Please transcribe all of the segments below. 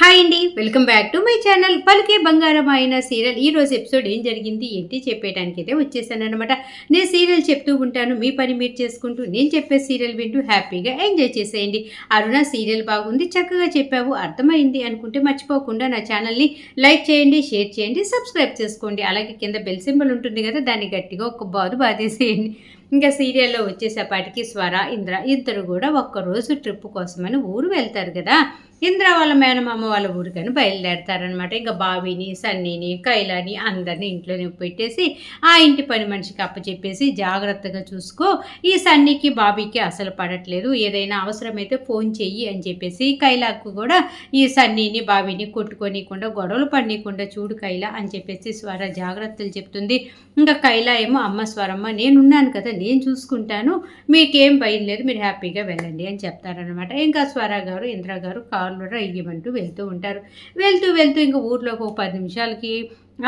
Hi అండి welcome back to my channel. పలికే బంగారం అయిన సీరియల్. ఈ రోజు ఎపిసోడ్ ఏం జరిగింది ఏంటి చెప్పేయడానికి అయితే వచ్చేసాను అనమాట నేను సీరియల్ చెప్తూ ఉంటాను మీ పని మీరు చేసుకుంటూ నేను చెప్పే సీరియల్ వింటూ హ్యాపీగా ఎంజాయ్ చేసేయండి. అరుణ సీరియల్ బాగుంది చక్కగా చెప్పావు అర్థమైంది అనుకుంటే మర్చిపోకుండా నా ఛానల్ని లైక్ చేయండి షేర్ చేయండి సబ్స్క్రైబ్ చేసుకోండి. అలాగే కింద బెల్ సింబల్ ఉంటుంది కదా దాన్ని గట్టిగా ఒక బాదు బాధేసేయండి ఇంకా సీరియల్లో వచ్చేసేపాటికి స్వర ఇంద్ర ఇద్దరు కూడా ఒక్కరోజు ట్రిప్ కోసమని ఊరు వెళ్తారు కదా. ఇంద్ర వాళ్ళ మేనమామ వాళ్ళ ఊరికని బయలుదేరతారనమాట ఇంకా బావిని సన్నీని కైలాని అందరిని ఇంట్లోనే పెట్టేసి ఆ ఇంటి పని మనిషికి అప్పచెప్పేసి జాగ్రత్తగా చూసుకో. ఈ సన్నీకి బాబీకి అసలు పడట్లేదు. ఏదైనా అవసరమైతే ఫోన్ చెయ్యి అని చెప్పేసి కైలాకు కూడా ఈ సన్నీని బావిని కొట్టుకోనీయకుండా గొడవలు పడనీయకుండా చూడు కైలా అని చెప్పేసి స్వర జాగ్రత్తలు చెప్తుంది. ఇంకా కైలా ఏమో అమ్మ స్వరమ్మ నేనున్నాను కదా నేను చూసుకుంటాను. మీకేం భయం లేదు మీరు హ్యాపీగా వెళ్ళండి అని చెప్తారనమాట ఇంకా స్వర గారు ఇంద్ర గారు కారులో రయ్యమంటూ వెళ్తూ ఉంటారు. వెళ్తూ వెళ్తూ ఇంకా ఊర్లోకి ఒక పది నిమిషాలకి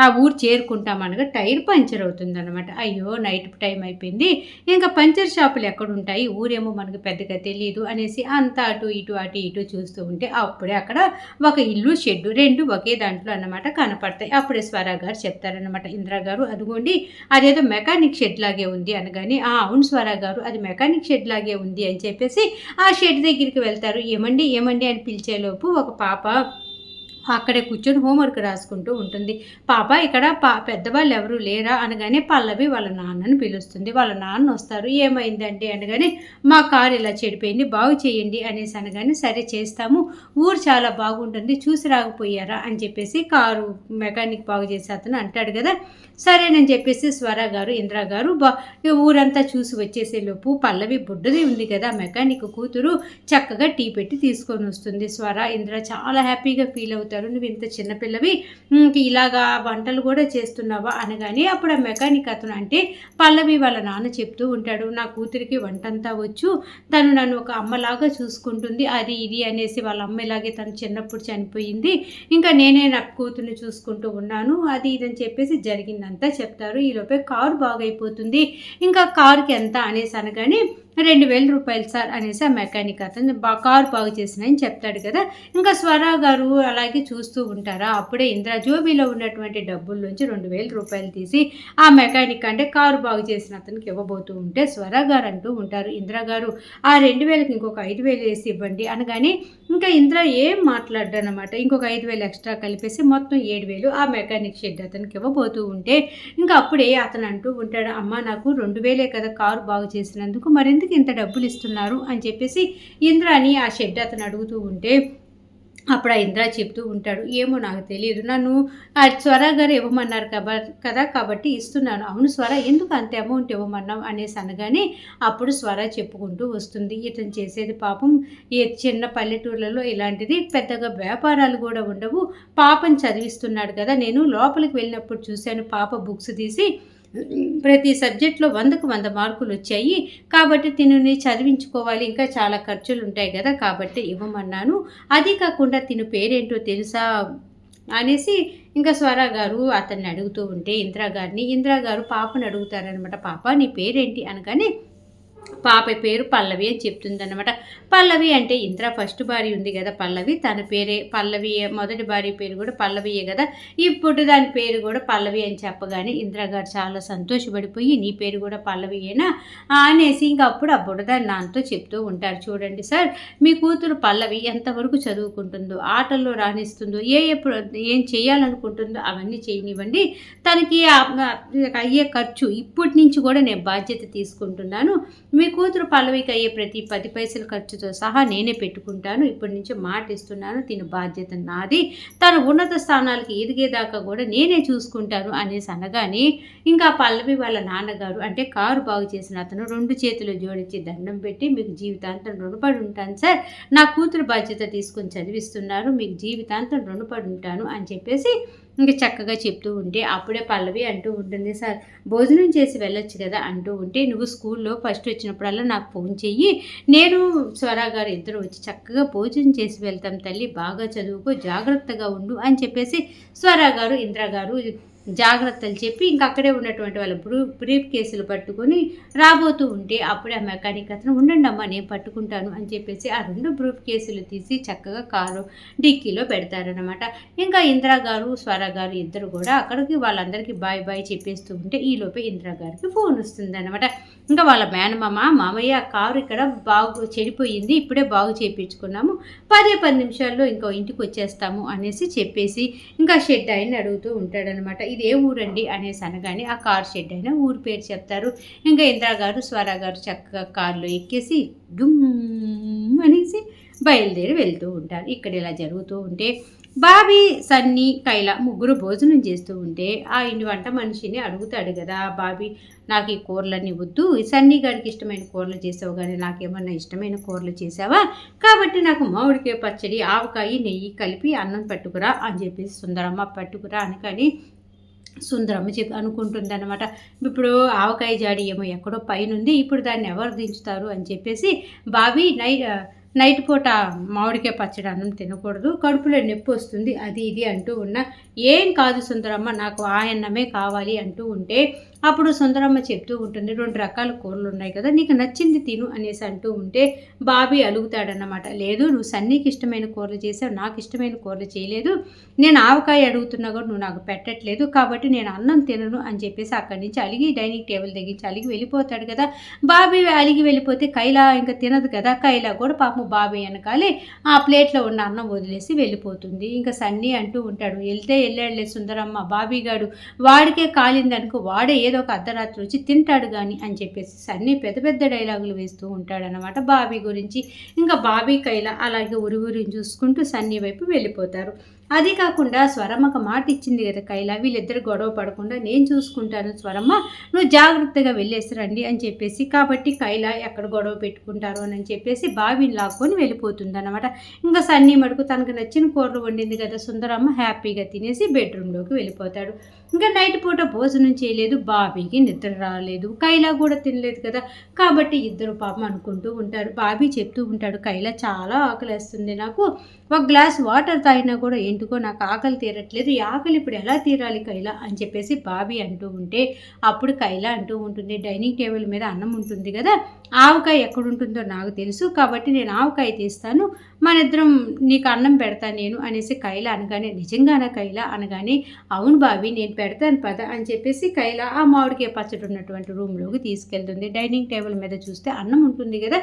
ఆ ఊరు చేరుకుంటామనగా టైర్ పంచర్ అవుతుంది అనమాట అయ్యో నైట్ టైం అయిపోయింది. ఇంకా పంచర్ షాపులు ఎక్కడుంటాయి? ఊరేమో మనకు పెద్దగా తెలియదు అనేసి అంత అటు ఇటు అటు ఇటు చూస్తూ ఉంటే అప్పుడే అక్కడ ఒక ఇల్లు షెడ్డు రెండు ఒకే దాంట్లో అన్నమాట కనపడతాయి. అప్పుడే స్వరా గారు చెప్తారనమాట ఇందిరా గారు అదిగోండి. అదేదో మెకానిక్ షెడ్ లాగే ఉంది అనగానే ఆ అవును స్వరా గారు అది మెకానిక్ షెడ్ లాగే ఉంది అని చెప్పేసి ఆ షెడ్ దగ్గరికి వెళ్తారు. ఏమండి ఏమండి అని పిలిచేలోపు ఒక పాప అక్కడే కూర్చొని హోంవర్క్ రాసుకుంటూ ఉంటుంది. పాప ఇక్కడ పా పెద్దవాళ్ళు ఎవరు లేరా? అనగానే పల్లవి వాళ్ళ నాన్నని పిలుస్తుంది. వాళ్ళ నాన్న వస్తారు. ఏమైందంటే అనగానే మా కారు ఇలా చెడిపోయింది. బాగు చేయండి అనేసి అనగానే సరే చేస్తాము. ఊరు చాలా బాగుంటుంది. చూసి రాకపోయారా? అని చెప్పేసి కారు మెకానిక్ బాగు చేసే అతను అంటాడు కదా. సరేనని చెప్పేసి స్వర గారు ఇంద్ర గారు బా ఊరంతా చూసి వచ్చేసేలోపు పల్లవి బుడ్డది ఉంది కదా. మెకానిక్ కూతురు చక్కగా టీ పెట్టి తీసుకొని వస్తుంది. స్వర ఇంద్ర చాలా హ్యాపీగా ఫీల్ అవుతారు. నువ్వు ఇంత చిన్నపిల్లవి ఇలాగా వంటలు కూడా చేస్తున్నావా? అనగానే అప్పుడు ఆ మెకానిక్ అతను అంటే పల్లవి వాళ్ళ నాన్న చెప్తూ ఉంటాడు నా కూతురికి వంటంతా వచ్చు. తను నన్ను ఒక అమ్మలాగా చూసుకుంటుంది. అది ఇది అనేసి వాళ్ళ అమ్మ ఇలాగే తను చిన్నప్పుడు చనిపోయింది. ఇంకా నేనే నా కూతుర్ని చూసుకుంటూ ఉన్నాను. అది ఇదని చెప్పేసి జరిగిందంతా చెప్తారు. ఈలోపే కారు బాగైపోతుంది. ఇంకా కారుకి ఎంత? అనేసి అనగానే రెండు వేల రూపాయలు సార్ అనేసి ఆ మెకానిక్ అతను బా కారు బాగు చేసినని చెప్తాడు కదా. ఇంకా స్వరా గారు అలాగే చూస్తూ ఉంటారా? అప్పుడే ఇంద్రా జోబీలో ఉన్నటువంటి డబ్బుల్లోంచి రెండు వేల రూపాయలు తీసి ఆ మెకానిక్ అంటే కారు బాగు చేసిన అతనికి ఇవ్వబోతూ ఉంటే స్వరా గారు అంటూ ఉంటారు ఇంద్ర గారు ఆ రెండు వేలకి ఇంకొక ఐదు వేలు వేసి ఇవ్వండి అనగానే ఇంకా ఇంద్ర ఏం మాట్లాడ్డానమాట ఇంకొక ఐదు వేలు ఎక్స్ట్రా కలిపేసి మొత్తం ఏడు వేలు ఆ మెకానిక్ షెడ్ అతనికి ఇవ్వబోతూ ఉంటే ఇంకా అప్పుడే అతను అంటూ ఉంటాడు అమ్మ నాకు రెండు వేలే కదా కారు బాగు చేసినందుకు మరింత ఎందుకు ఇంత డబ్బులు ఇస్తున్నారు అని చెప్పేసి ఇంద్రాని ఆ షెడ్ అతను అడుగుతూ ఉంటే అప్పుడు ఆ ఇంద్ర చెప్తూ ఉంటాడు ఏమో నాకు తెలియదు నన్ను ఆ స్వర గారు ఇవ్వమన్నారు కబ కదా కాబట్టి ఇస్తున్నాను. అవును స్వర ఎందుకు అంత అమౌంట్ ఇవ్వమన్నాం అనేసి అనగానే అప్పుడు స్వర చెప్పుకుంటూ వస్తుంది. ఇతను చేసేది పాపం ఏ చిన్న పల్లెటూర్లలో ఇలాంటిది పెద్దగా వ్యాపారాలు కూడా ఉండవు. పాపని చదివిస్తున్నాడు కదా నేను లోపలికి వెళ్ళినప్పుడు చూశాను పాప బుక్స్ తీసి ప్రతి సబ్జెక్ట్లో వందకు వంద మార్కులు వచ్చాయి. కాబట్టి తినుని చదివించుకోవాలి. ఇంకా చాలా ఖర్చులు ఉంటాయి కదా కాబట్టి ఇవ్వమన్నాను. అది కాకుండా తిను పేరేంటో తెలుసా అనేసి ఇంకా స్వర గారు అతన్ని అడుగుతూ ఉంటే ఇందిరా గారిని ఇందిరా గారు పాపని అడుగుతారనమాట పాప నీ పేరేంటి? అనగానే పాప పేరు పల్లవి అని చెప్తుందన్నమాట. పల్లవి అంటే ఇంద్ర ఫస్ట్ భార్య ఉంది కదా పల్లవి తన పేరే పల్లవి మొదటి భార్య పేరు కూడా పల్లవియే కదా. ఇప్పుడు దాని పేరు కూడా పల్లవి అని చెప్పగానే ఇంద్ర గారు చాలా సంతోషపడిపోయి నీ పేరు కూడా పల్లవియేనా? అనేసి ఇంకా అప్పుడు ఆ బుడదాన్ని నాన్నతో చెప్తూ ఉంటారు. చూడండి సార్ మీ కూతురు పల్లవి ఎంతవరకు చదువుకుంటుందో ఆటల్లో రాణిస్తుందో ఏ ఎప్పుడు ఏం చేయాలనుకుంటుందో అవన్నీ చేయనివ్వండి. తనకి అయ్యే ఖర్చు ఇప్పటి నుంచి కూడా నేను బాధ్యత తీసుకుంటున్నాను. మీ కూతురు పల్లవికి అయ్యే ప్రతి పది పైసలు ఖర్చుతో సహా నేనే పెట్టుకుంటాను. ఇప్పటి నుంచి మాట ఇస్తున్నాను తిన బాధ్యత నాది. తను ఉన్నత స్థానాలకి ఎదిగేదాకా కూడా నేనే చూసుకుంటాను అనేసి అనగానే ఇంకా పల్లవి వాళ్ళ నాన్నగారు అంటే కారు బాగు చేసిన అతను రెండు చేతులు జోడించి దండం పెట్టి మీకు జీవితాంతం రుణపడి ఉంటాను సార్. నా కూతురు బాధ్యత తీసుకొని చదివిస్తున్నారు మీకు జీవితాంతం రుణపడి ఉంటాను అని చెప్పేసి ఇంకా చక్కగా చెప్తూ ఉంటే అప్పుడే పల్లవి అంటూ ఉంటుంది సార్ భోజనం చేసి వెళ్ళొచ్చు కదా అంటూ ఉంటే నువ్వు స్కూల్లో ఫస్ట్ వచ్చినప్పుడల్లా నాకు ఫోన్ చెయ్యి. నేను స్వరా గారు ఇద్దరు వచ్చి చక్కగా భోజనం చేసి వెళ్తాం తల్లి బాగా చదువుకో జాగ్రత్తగా ఉండు అని చెప్పేసి స్వరా గారు ఇంద్ర గారు జాగ్రత్తలు చెప్పి ఇంకా అక్కడే ఉన్నటువంటి వాళ్ళ బ్రూ బ్రీఫ్ కేసులు పట్టుకొని రాబోతూ ఉంటే అప్పుడే ఆ మెకానిక్ అతను ఉండండి అమ్మా నేను పట్టుకుంటాను అని చెప్పేసి ఆ రెండు బ్రూఫ్ కేసులు తీసి చక్కగా కారు డిక్కీలో పెడతారనమాట ఇంకా ఇందిరా గారు స్వర గారు ఇద్దరు కూడా అక్కడికి వాళ్ళందరికీ బాయ్ బాయ్ చెప్పేస్తూ ఉంటే ఈలోపే ఇందిరా గారికి ఫోన్ వస్తుంది అనమాట ఇంకా వాళ్ళ మేనమామ మామయ్య కారు ఇక్కడ బాగు చెడిపోయింది ఇప్పుడే బాగు చేయించుకున్నాము పదే పది నిమిషాల్లో ఇంకో ఇంటికి వచ్చేస్తాము అనేసి చెప్పేసి ఇంకా షెడ్ అయిన అడుగుతూ ఉంటాడనమాట ఇది ఏ ఊరండి అనేసి అనగానే ఆ కార్ షెడ్ అయినా ఊరు పేరు చెప్తారు. ఇంకా ఇందిరా గారు స్వరా గారు చక్కగా కారులో ఎక్కేసి గుమ్ అనేసి బయలుదేరి వెళ్తూ ఉంటారు. ఇక్కడ ఇలా జరుగుతూ ఉంటే బాబీ సన్నీ కైల ముగ్గురు భోజనం చేస్తూ ఉంటే ఆ ఇంటి వంట మనిషిని అడుగుతాడు కదా బాబీ నాకు ఈ కూరలన్నీ వద్దు. ఈ సన్నీ గారికి ఇష్టమైన కూరలు చేసావు కానీ నాకేమన్నా ఇష్టమైన కూరలు చేసావా? కాబట్టి నాకు మామిడికాయ పచ్చడి ఆవకాయ నెయ్యి కలిపి అన్నం పట్టుకురా అని చెప్పేసి సుందరమ్మ పట్టుకురా అని కానీ సుందరమ్మ చెప్పి అనుకుంటుంది అనమాట ఇప్పుడు ఆవకాయ జాడి ఏమో ఎక్కడో పైన ఉంది ఇప్పుడు దాన్ని ఎవరు దించుతారు? అని చెప్పేసి బాబీ నైట్ నైట్ పూట మామిడికాయ పచ్చడి అన్నం తినకూడదు కడుపులో నొప్పి వస్తుంది అది ఇది అంటూ ఉన్న ఏం కాదు సుందరమ్మ నాకు ఆ అన్నమే కావాలి అంటూ ఉంటే అప్పుడు సుందరమ్మ చెప్తూ ఉంటుంది రెండు రకాల కూరలు ఉన్నాయి కదా నీకు నచ్చింది తిను అనేసి అంటూ ఉంటే బాబీ అలుగుతాడన్నమాట. లేదు నువ్వు సన్నీకి ఇష్టమైన కూరలు చేసావు నాకు ఇష్టమైన కూరలు చేయలేదు. నేను ఆవకాయ అడుగుతున్నా కూడా నువ్వు నాకు పెట్టట్లేదు కాబట్టి నేను అన్నం తినను అని చెప్పేసి అక్కడి నుంచి అలిగి డైనింగ్ టేబుల్ దగ్గరించి అలిగి వెళ్ళిపోతాడు కదా. బాబీ అలిగి వెళ్ళిపోతే కైలా ఇంకా తినదు కదా కైలా కూడా పాపం బాబీ వెనకాలే ఆ ప్లేట్లో ఉన్న అన్నం వదిలేసి వెళ్ళిపోతుంది. ఇంకా సన్నీ అంటూ ఉంటాడు వెళ్తే వెళ్ళాడులే సుందరమ్మ బాబీ గాడు వాడికే కాలిందనుకో వాడే ఏదో ఒక అర్ధరాత్రి వచ్చి తింటాడు కానీ అని చెప్పేసి సన్నీ పెద్ద పెద్ద డైలాగులు వేస్తూ ఉంటాడనమాట బాబీ గురించి ఇంకా బాబీ కైలా అలాగే ఉరి ఊరిని చూసుకుంటూ సన్నీ వైపు వెళ్ళిపోతారు. అది కాకుండా స్వరమ్మ ఒక మాట ఇచ్చింది కదా కైలా వీళ్ళిద్దరు గొడవ పడకుండా నేను చూసుకుంటాను స్వరమ్మ నువ్వు జాగ్రత్తగా వెళ్ళేసి రండి అని చెప్పేసి కాబట్టి కైలా ఎక్కడ గొడవ పెట్టుకుంటారు అని చెప్పేసి బావిని లాక్కొని వెళ్ళిపోతుంది అనమాట ఇంకా సన్నీ మడుకు తనకు నచ్చిన కూరలు వండింది కదా సుందరమ్మ హ్యాపీగా తినేసి బెడ్రూమ్లోకి వెళ్ళిపోతాడు. ఇంకా నైట్ పూట భోజనం చేయలేదు బాబీకి నిద్ర రాలేదు. కైలా కూడా తినలేదు కదా కాబట్టి ఇద్దరు పాపం అనుకుంటూ ఉంటారు. బాబీ చెప్తూ ఉంటాడు కైలా చాలా ఆకలేస్తుంది నాకు. ఒక గ్లాస్ వాటర్ తాగినా కూడా ఎందుకో నాకు ఆకలి తీరట్లేదు ఈ ఆకలి ఇప్పుడు ఎలా తీరాలి కైలా అని చెప్పేసి బాబీ అంటూ ఉంటే అప్పుడు కైలా అంటూ ఉంటుంది డైనింగ్ టేబుల్ మీద అన్నం ఉంటుంది కదా ఆవకాయ ఎక్కడుంటుందో నాకు తెలుసు కాబట్టి నేను ఆవకాయ తీస్తాను మన ఇద్దరం నీకు అన్నం పెడతాను నేను అనేసి కైల అనగానే నిజంగానే కైల అనగానే అవును బాబి నేను పెడతాను పద అని చెప్పేసి కైల ఆ మామిడికాయ పచ్చడి ఉన్నటువంటి రూమ్లోకి తీసుకెళ్తుంది. డైనింగ్ టేబుల్ మీద చూస్తే అన్నం ఉంటుంది కదా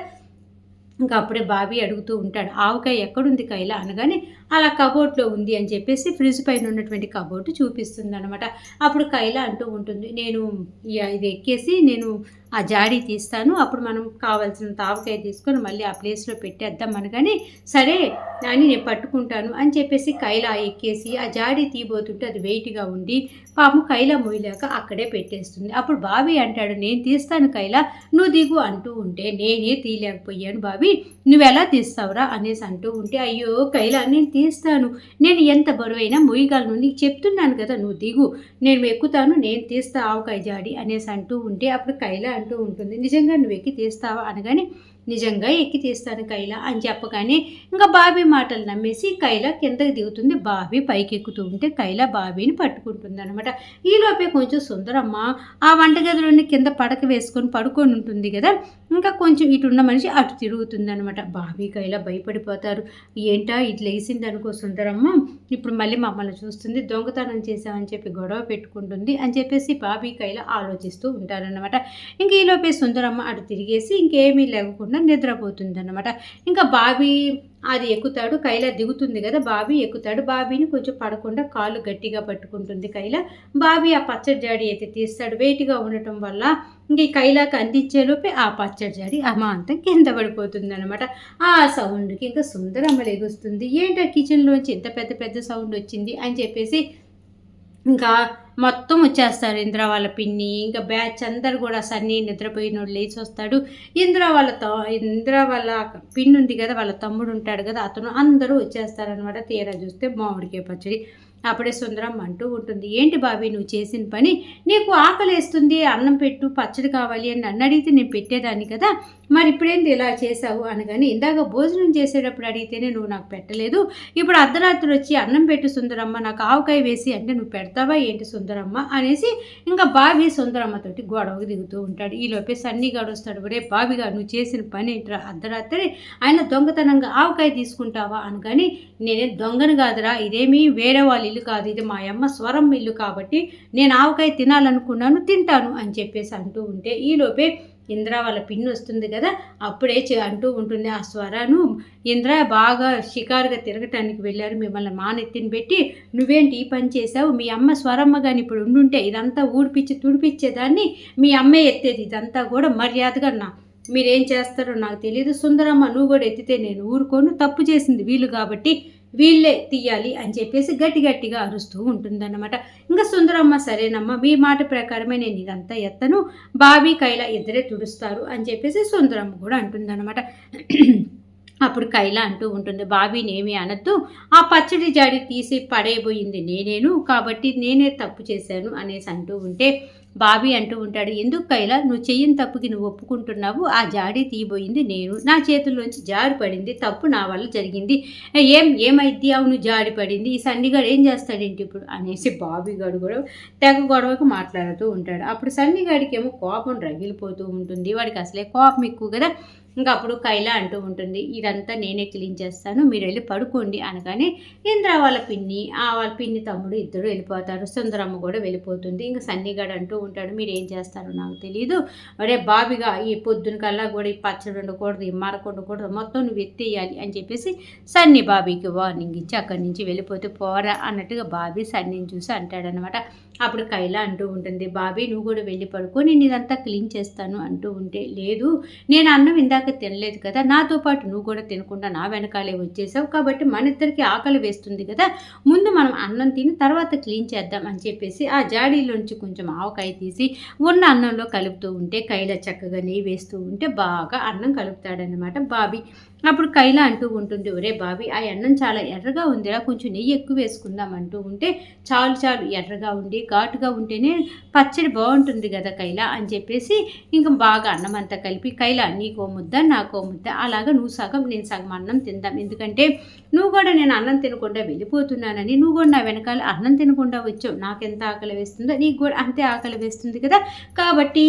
ఇంకా అప్పుడే బాబీ అడుగుతూ ఉంటాడు ఆవకాయ ఎక్కడుంది కైలా? అనగానే అలా కబోర్డ్లో ఉంది అని చెప్పేసి ఫ్రిడ్జ్ పైన ఉన్నటువంటి కబోర్డు చూపిస్తుంది అనమాట అప్పుడు కైలా అంటూ ఉంటుంది నేను ఇది ఎక్కేసి నేను ఆ జాడీ తీస్తాను. అప్పుడు మనం కావాల్సిన తావకాయ తీసుకొని మళ్ళీ ఆ ప్లేస్లో పెట్టేద్దాం అనగానే సరే అని నేను పట్టుకుంటాను అని చెప్పేసి కైలా ఎక్కేసి ఆ జాడీ తీయబోతుంటే అది వెయిట్గా ఉండి పాపం కైలా మొయ్యలేక అక్కడే పెట్టేస్తుంది. అప్పుడు బావి అంటాడు నేను తీస్తాను కైలా నువ్వు దిగు అంటూ ఉంటే నేనే తీయలేకపోయాను బావి నువ్వు ఎలా తీస్తావురా? అనేసి అంటూ ఉంటే అయ్యో కైలా నేను తీస్తాను. నేను ఎంత బరువైనా మొయ్యగలను. నీకు చెప్తున్నాను కదా నువ్వు దిగు. నేను ఎక్కుతాను నేను తీస్తా ఆవకాయ జాడి అనేసి అంటూ ఉంటే అప్పుడు కైలా అంటూ ఉంటుంది. నిజంగా నువ్వు ఎక్కి తీస్తావా? అనగానే నిజంగా ఎక్కి తీస్తాను కైల అని చెప్పగానే ఇంకా బాబీ మాటలు నమ్మేసి కైల కిందకి దిగుతుంది. బాబీ పైకి ఎక్కుతూ ఉంటే కైల బాబీని పట్టుకుంటుంది అనమాట ఈలోపే కొంచెం సుందరమ్మ ఆ వంటగదిలోని కింద పడక వేసుకొని పడుకొని ఉంటుంది కదా. ఇంకా కొంచెం ఇటున్న మనిషి అటు తిరుగుతుంది అనమాట బాబీ కైల భయపడిపోతారు. ఏంటా ఇట్లా వేసింది అనుకో సుందరమ్మ. ఇప్పుడు మళ్ళీ మమ్మల్ని చూస్తుంది. దొంగతనం చేసామని చెప్పి గొడవ పెట్టుకుంటుంది అని చెప్పేసి బాబీ కైల ఆలోచిస్తూ ఉంటారనమాట ఇంక ఈలోపే సుందరమ్మ అటు తిరిగేసి ఇంకేమీ లేకుండా నిద్రపోతుంది అనమాట ఇంకా బాబీ అది ఎక్కుతాడు కైల దిగుతుంది కదా బాబీ ఎక్కుతాడు. బాబీని కొంచెం పడకుండా కాళ్ళు గట్టిగా పట్టుకుంటుంది కైల. బాబీ ఆ పచ్చడి జాడి అయితే తీస్తాడు. వెయిట్గా ఉండటం వల్ల ఇంక ఈ కైలాకి అందించేలోపే ఆ పచ్చడి జాడి అమాంతం కింద పడిపోతుంది అనమాట ఆ సౌండ్కి ఇంకా సుందరమ్మ లెగుస్తుంది. ఏంటో కిచెన్లోంచి ఇంత పెద్ద పెద్ద సౌండ్ వచ్చింది అని చెప్పేసి ఇంకా మొత్తం వచ్చేస్తారు. ఇంద్ర వాళ్ళ పిన్ని ఇంకా బ్యాచ్ అందరు కూడా సన్నీ నిద్రపోయినోడు లేచి వస్తాడు. ఇంద్ర వాళ్ళ ఇంద్ర వాళ్ళ పిన్ని ఉంది కదా వాళ్ళ తమ్ముడు ఉంటాడు కదా అతను అందరూ వచ్చేస్తారనమాట తీరా చూస్తే మామిడికాయ పచ్చడి. అప్పుడే సుందరం అంటూ ఉంటుంది. ఏంటి బాబీ నువ్వు చేసిన పని నీకు ఆకలేస్తుంది? అన్నం పెట్టు పచ్చడి కావాలి అని నన్ను అడిగితే నేను పెట్టేదాన్ని కదా? మరి ఇప్పుడేంది ఇలా చేసావు అనగాని ఇందాక భోజనం చేసేటప్పుడు అడిగితేనే నువ్వు నాకు పెట్టలేదు. ఇప్పుడు అర్ధరాత్రి వచ్చి అన్నం పెట్టు సుందరమ్మ నాకు ఆవకాయ వేసి అంటే నువ్వు పెడతావా ఏంటి సుందరమ్మ? అనేసి ఇంకా బావి సుందరమ్మతోటి గొడవకు దిగుతూ ఉంటాడు. ఈ లోపే సన్నిగాడు వస్తాడు. ఒరే బాబిగా నువ్వు చేసిన పని ఏంట్రా? అర్ధరాత్రి ఆయన దొంగతనంగా ఆవకాయ తీసుకుంటావా? అనగాని నేనే దొంగను కాదురా. ఇదేమీ వేరే వాళ్ళు ఇల్లు కాదు ఇది మా అమ్మ స్వరం ఇల్లు కాబట్టి నేను ఆవకాయ తినాలనుకున్నాను తింటాను అని చెప్పేసి అంటూ ఉంటే ఈలోపే ఇంద్ర వాళ్ళ పిన్ను వస్తుంది కదా అప్పుడే అంటూ ఉంటుంది ఆ స్వరాను. ఇంద్ర బాగా షికారుగా తిరగటానికి వెళ్ళారు మిమ్మల్ని మానెత్తిని పెట్టి నువ్వేంటి ఈ పని చేసావు మీ అమ్మ స్వరమ్మ కానీ ఇప్పుడు ఉండుంటే ఇదంతా ఊడిపిచ్చి తుడిపిచ్చేదాన్ని మీ అమ్మే ఎత్తేది ఇదంతా కూడా మర్యాదగా నా మీరేం చేస్తారో నాకు తెలియదు సుందరమ్మ నువ్వు కూడా ఎత్తితే నేను ఊరుకోను తప్పు చేసింది వీలు కాబట్టి వీళ్ళే తీయాలి అని చెప్పేసి గట్టి గట్టిగా అరుస్తూ ఉంటుందన్నమాట. ఇంకా సుందరమ్మ సరేనమ్మా మీ మాట ప్రకారమే నేను ఇదంతా ఎత్తను బాబీ కైలా ఇద్దరే తుడుస్తారు అని చెప్పేసి సుందరమ్మ కూడా అంటుందన్నమాట. అప్పుడు కైలా అంటూ ఉంటుంది బాబీని ఏమీ అనొద్దు ఆ పచ్చడి జాడి తీసి పడేయబోయింది నేనేను కాబట్టి నేనే తప్పు చేశాను అనేసి అంటూ ఉంటే బాబీ అంటూ ఉంటాడు ఎందుకు కైలా? నువ్వు చెయ్యని తప్పుకి నువ్వు ఒప్పుకుంటున్నావు. ఆ జాడీ తీయబోయింది నేను. నా చేతుల్లోంచి జారి పడింది. తప్పు నా వల్ల జరిగింది. ఏం ఏమైద్ది? అవును జారి పడింది. ఈ సన్నిగాడు ఏం చేస్తాడేంటి ఇప్పుడు? అనేసి బాబీ గడు కూడా తెగ గొడవకు మాట్లాడుతూ ఉంటాడు. అప్పుడు సన్నిగాడికి ఏమో కోపం రగిలిపోతూ ఉంటుంది. వాడికి అసలే కోపం ఎక్కువ కదా. ఇంకా అప్పుడు కైలా అంటూ ఉంటుంది ఇదంతా నేనే క్లీన్ చేస్తాను మీరు వెళ్ళి పడుకోండి అనగానే ఇంద్ర వాళ్ళ పిన్ని ఆ వాళ్ళ పిన్ని తమ్ముడు ఇద్దరు వెళ్ళిపోతారు సుందరమ్మ కూడా వెళ్ళిపోతుంది. ఇంకా సన్నిగాడు అంటూ ఉంటాడు మీరు ఏం చేస్తారో నాకు తెలియదు అరే బాబిగా ఈ పొద్దున కల్లా కూడా ఈ పచ్చడి ఉండకూడదు ఈ మరక ఉండకూడదు మొత్తం నువ్వు ఎత్తేయాలి అని చెప్పేసి సన్ని బాబీకి వార్నింగ్ ఇచ్చి అక్కడి నుంచి వెళ్ళిపోతే పోరా అన్నట్టుగా బాబీ సన్నిని చూసి అంటాడనమాట అప్పుడు కైలా అంటూ ఉంటుంది బాబీ నువ్వు కూడా వెళ్ళి పడుకో నేను ఇదంతా క్లీన్ చేస్తాను అంటూ ఉంటే లేదు నేను అన్నం ఇందాక తినలేదు కదా నాతో పాటు నువ్వు కూడా తినకుండా నా వెనకాలే వచ్చేసావు కాబట్టి మన ఇద్దరికి ఆకలి వేస్తుంది కదా ముందు మనం అన్నం తిని తర్వాత క్లీన్ చేద్దాం అని చెప్పేసి ఆ జాడీలోంచి కొంచెం ఆవకాయ తీసి ఉన్న అన్నంలో కలుపుతూ ఉంటే కైలా చక్కగా నెయ్యి వేస్తూ ఉంటే బాగా అన్నం కలుపుతాడనమాట బాబీ. అప్పుడు కైలా అంటూ ఉంటుంది ఒరే బాబి ఆ అన్నం చాలా ఎర్రగా ఉందిరా కొంచెం నెయ్యి ఎక్కువ వేసుకుందాం అంటూ ఉంటే చాలు చాలు ఎర్రగా ఉండి ఘాటుగా ఉంటేనే పచ్చడి బాగుంటుంది కదా కైలా అని చెప్పేసి ఇంకా బాగా అన్నం అంతా కలిపి కైలా నీకో ముద్ద నాకో ముద్ద అలాగా నువ్వు సగం నేను సగం అన్నం తిందాం. ఎందుకంటే నువ్వు కూడా నేను అన్నం తినకుండా వెళ్ళిపోతున్నానని నువ్వు కూడా నా వెనకాల అన్నం తినకుండా వచ్చావు. నాకు ఎంత ఆకలి వేస్తుందో నీకు కూడా అంతే ఆకలి వేస్తుంది కదా. కాబట్టి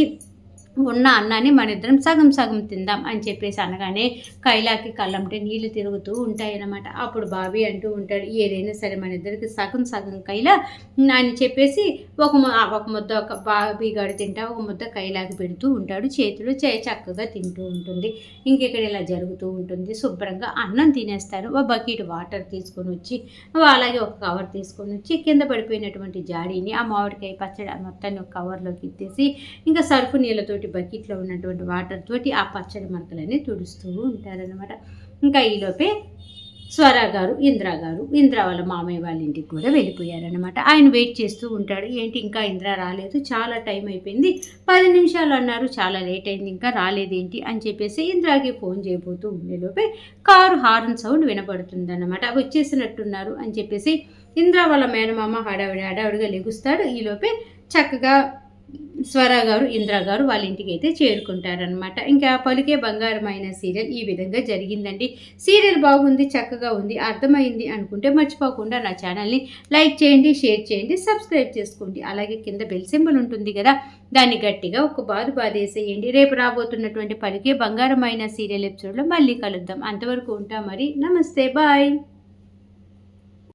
ఉన్న అన్నాన్ని మన ఇద్దరం సగం సగం తిందాం అని చెప్పేసి అనగానే కైలాకి కళ్ళంటే నీళ్ళు తిరుగుతూ ఉంటాయన్నమాట. అప్పుడు బాబీ అంటూ ఉంటాడు ఏదైనా సరే మన ఇద్దరికి సగం సగం కైలా అని చెప్పేసి ఒక ఒక ముద్ద ఒక బాబీ గారు తింటా ఒక ముద్ద కైలాకి పెడుతూ ఉంటాడు. చేతిలో చే చక్కగా తింటూ ఉంటుంది. ఇంకెక్కడ ఇలా జరుగుతూ ఉంటుంది? శుభ్రంగా అన్నం తినేస్తారు. ఒక బకెట్ వాటర్ తీసుకొని వచ్చి అలాగే ఒక కవర్ తీసుకొని వచ్చి కింద పడిపోయినటువంటి జాడీని ఆ మామిడికాయ పచ్చడి మొత్తాన్ని ఒక కవర్లోకి ఎత్తేసి ఇంకా సర్ఫ్ తోటి బకెట్లో ఉన్నటువంటి వాటర్ తోటి ఆ పచ్చడి మరకలన్నీ తుడుస్తూ ఉంటారనమాట ఇంకా ఈలోపే స్వర గారు ఇంద్రా గారు ఇంద్రా వాళ్ళ మామయ్య వాళ్ళ ఇంటికి కూడా వెళ్ళిపోయారనమాట ఆయన వెయిట్ చేస్తూ ఉంటాడు. ఏంటి ఇంకా ఇంద్రా రాలేదు? చాలా టైం అయిపోయింది. పది నిమిషాలు అన్నారు. చాలా లేట్ అయింది. ఇంకా రాలేదేంటి? అని చెప్పేసి ఇంద్రాకి ఫోన్ చేయబోతూ ఉండేలోపే కారు హార్న్ సౌండ్ వినపడుతుంది అనమాట వచ్చేసినట్టున్నారు అని చెప్పేసి ఇంద్రా వాళ్ళ మేనమామ హడావిడి హడావిడిగా లెగుస్తాడు. ఈలోపే చక్కగా స్వర గారు ఇంద్ర గారు వాళ్ళ ఇంటికి అయితే చేరుకుంటారనమాట ఇంకా పలికే బంగారమైన సీరియల్ ఈ విధంగా జరిగిందండి. సీరియల్ బాగుంది చక్కగా ఉంది అర్థమైంది అనుకుంటే మర్చిపోకుండా నా ఛానల్ని లైక్ చేయండి షేర్ చేయండి సబ్స్క్రైబ్ చేసుకోండి. అలాగే కింద బెల్ సింబల్ ఉంటుంది కదా దాన్ని గట్టిగా ఒక బాదు బాధేసేయండి రేపు రాబోతున్నటువంటి పలికే బంగారమైన సీరియల్ ఎపిసోడ్లో మళ్ళీ కలుద్దాం. అంతవరకు ఉంటాం మరి. నమస్తే బాయ్.